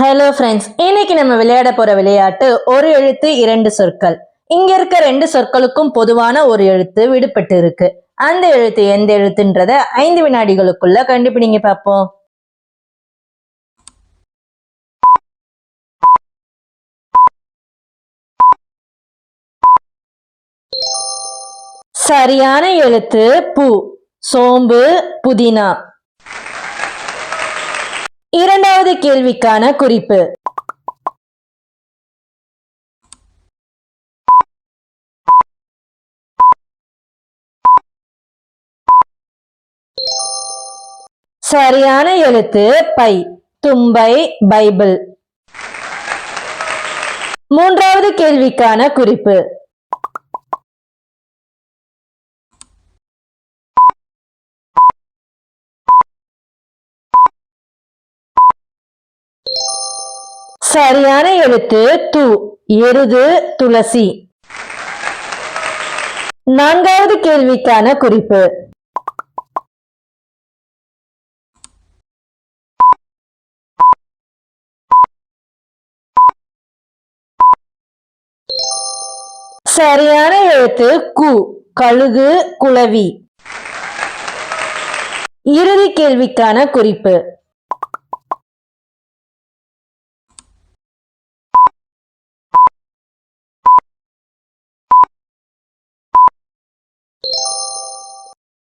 Hello friends இன்னைக்கு நம்ம விளையாட போற விளையாட்டு ஒரு எழுத்து இரண்டு சொற்கள். இங்க இருக்க ரெண்டு சொற்களுக்கும் பொதுவான ஒரு எழுத்து விடுபட்டு இருக்கு. அந்த எழுத்து எந்த எழுத்துன்றத ஐந்து வினாடிகளுக்குள்ள கண்டுபிடிங்க பார்ப்போம் சரியான எழுத்து பூ. சோம்பு புதினா. இரண்டாவது கேள்விக்கான குறிப்பு. சரியான எழுத்து பை. தும்பை பைபிள். மூன்றாவது கேள்விக்கான குறிப்பு. சரியான எழுத்து து எருது துளசி. நான்காவது கேள்விக்கான குறிப்பு. சரியான எழுத்து கு கழுகு குளவி இறுதி கேள்விக்கான குறிப்பு.